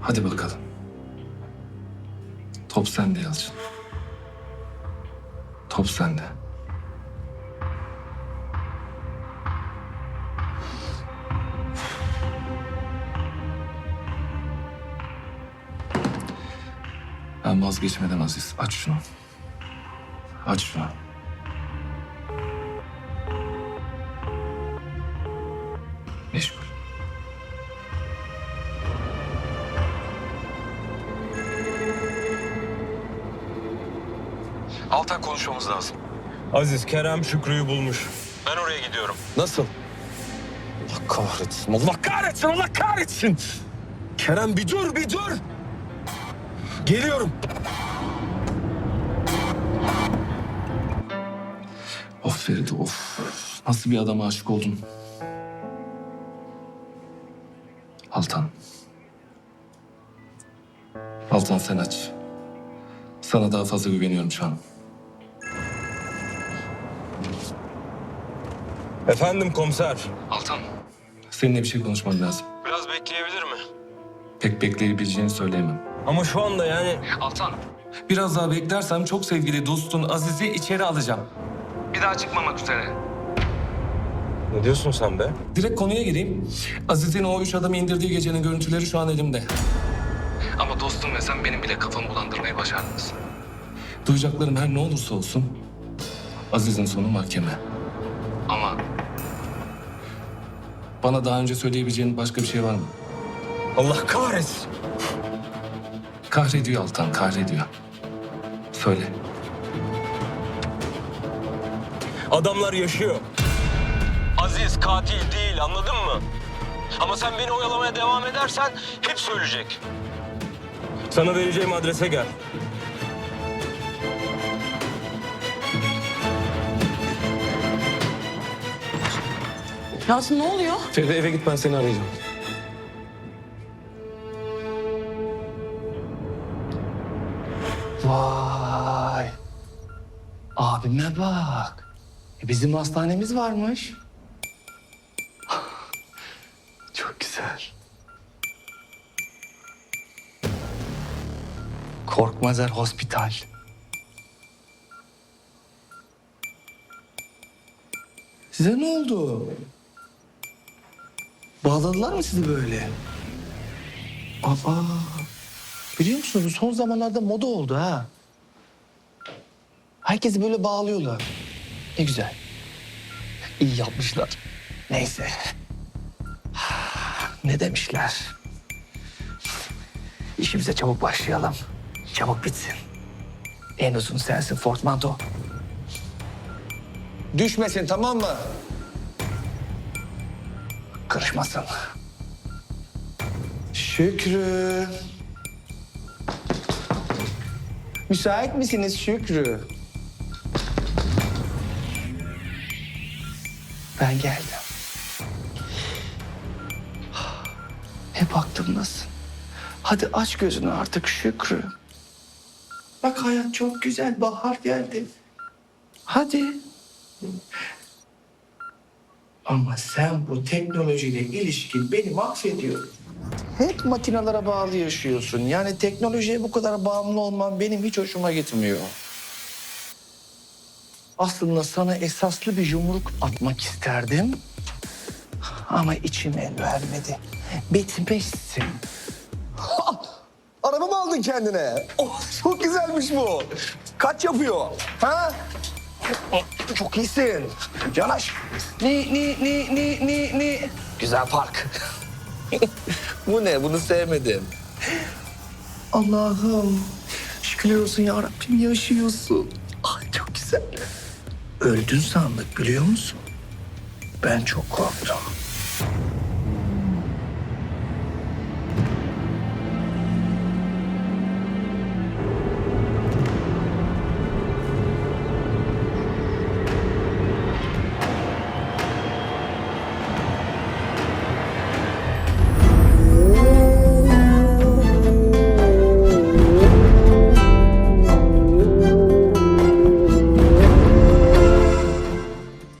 Hadi bakalım. Top sende Yalçın. Top sende. Ben vazgeçmeden Aziz. Aç şunu. Aç şunu. Meşgul. Altan konuşmamız lazım. Aziz Kerem Şükrü'yü bulmuş. Ben oraya gidiyorum. Nasıl? Allah kahretsin, Allah kahretsin, Allah kahretsin! Kerem bir dur, bir dur! Geliyorum. Of Feride of. Nasıl bir adama aşık oldun? Altan. Altan sen aç. Sana daha fazla güveniyorum şu an. Efendim komiser. Altan. Seninle bir şey konuşmam lazım. Biraz bekleyebilir mi? Pek bekleyebileceğini söyleyemem. Ama şu anda yani... Altan. Biraz daha beklersem çok sevgili dostun Aziz'i içeri alacağım. Bir daha çıkmamak üzere. Ne diyorsun sen be? Direkt konuya gireyim. Aziz'in o üç adamı indirdiği gecenin görüntüleri şu an elimde. Ama dostum ve sen benim bile kafamı bulandırmayı başardınız. Duyacaklarım her ne olursa olsun Aziz'in sonu mahkeme. Ama bana daha önce söyleyebileceğin başka bir şey var mı? Allah kahretsin. Kahrediyor Altan, kahrediyor. Söyle. Adamlar yaşıyor. Aziz katil değil anladın mı? Ama sen beni oyalamaya devam edersen hep söyleyecek. Sana vereceğim adrese gel. Yalçın ne oluyor? Feride eve git ben seni arayacağım. Vay. Abime bak. E, Bizim hastanemiz varmış. Çok güzel. Korkmazer Hospital. Size ne oldu? Bağladılar mı sizi böyle? Aa, biliyor musunuz son zamanlarda moda oldu ha. Herkesi böyle bağlıyorlar. Ne güzel. İyi yapmışlar. Neyse. Ne demişler? İşimize çabuk başlayalım. Çabuk bitsin. En uzun sensin Fortmanto. Düşmesin tamam mı? Karışmasın. Şükrü. Müsait misiniz Şükrü? Ben geldim. Hep aklımdasın. Hadi aç gözünü artık Şükrü. Bak hayat çok güzel, bahar geldi. Hadi. Ama sen bu teknolojiyle ilişkin beni mahvediyor. Hep makinalara bağlı yaşıyorsun. Yani teknolojiye bu kadar bağımlı olman benim hiç hoşuma gitmiyor. Aslında sana esaslı bir yumruk atmak isterdim. Ama içim el vermedi. Bitmişsin. Ha! Araba mı aldın kendine? Oh, çok güzelmiş bu. Kaç yapıyor? Ha? Çok iyisin. Yanaş. Ni ni ni ni ni ni. Güzel park. bu ne? Bunu sevmedim. Allah'ım. Şükürler olsun ya Rabbim yaşıyorsun. Ay çok güzel. Öldün sandık biliyor musun? Ben çok korktum.